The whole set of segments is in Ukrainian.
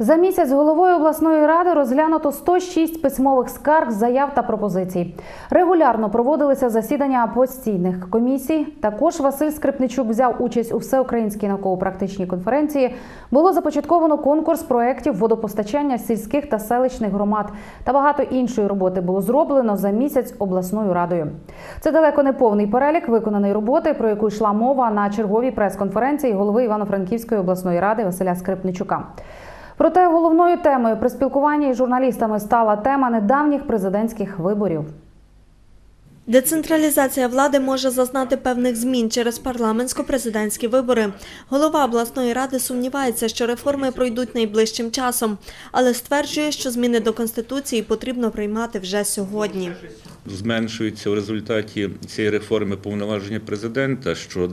За місяць головою обласної ради розглянуто 106 письмових скарг, заяв та пропозицій. Регулярно проводилися засідання постійних комісій. Також Василь Скрипничук взяв участь у всеукраїнській науково-практичній конференції. Було започатковано конкурс проєктів водопостачання сільських та селищних громад. Та багато іншої роботи було зроблено за місяць обласною радою. Це далеко не повний перелік виконаної роботи, про яку йшла мова на черговій прес-конференції голови Івано-Франківської обласної ради Василя Скрипничука. Проте головною темою при спілкуванні із журналістами стала тема недавніх президентських виборів. Децентралізація влади може зазнати певних змін через парламентсько-президентські вибори. Голова обласної ради сумнівається, що реформи пройдуть найближчим часом, але стверджує, що зміни до конституції потрібно приймати вже сьогодні. Зменшується в результаті цієї реформи повноваження президента, що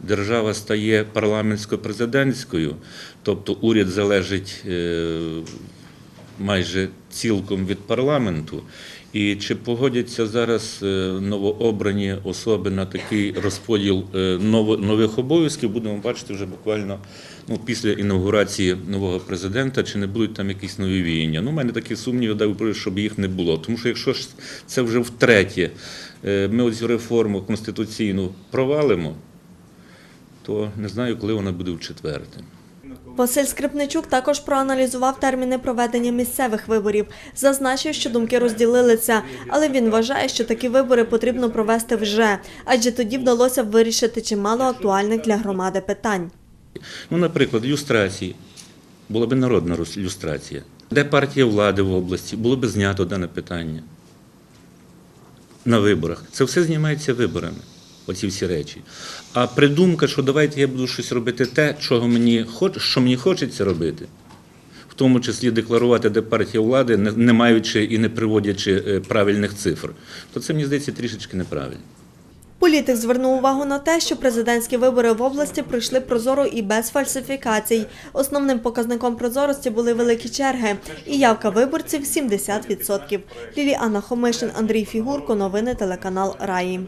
держава стає парламентсько-президентською, тобто уряд залежить е, майже цілком від парламенту. І чи погодяться зараз е, новообрані особи на такий розподіл е, нових обов'язків, будемо бачити вже буквально ну, після інаугурації нового президента, чи не будуть там якісь нові віяння. Ну, у мене такі сумніви, Боже, щоб їх не було. Тому що якщо ж це вже втретє, е, ми оцю реформу конституційну провалимо, то не знаю, коли вона буде в четверте. Василь Скрипничук також проаналізував терміни проведення місцевих виборів. Зазначив, що думки розділилися, але він вважає, що такі вибори потрібно провести вже, адже тоді вдалося б вирішити чимало актуальних для громади питань. Ну, наприклад, люстрації. Була б народна люстрація. Де партія влади в області? Було б знято дане питання на виборах. Це все знімається виборами, оці всі речі. А придумка, що давайте я буду щось робити те, чого мені хоч, що мені хочеться робити, в тому числі декларувати, де партія влади, не, маючи і не приводячи е, правильних цифр, то це мені здається трішечки неправильно. Політик звернув увагу на те, що президентські вибори в області пройшли прозоро і без фальсифікацій. Основним показником прозорості були великі черги і явка виборців 70%. Ліліана Хомишин, Андрій Фігурко. Новини телеканал Раї.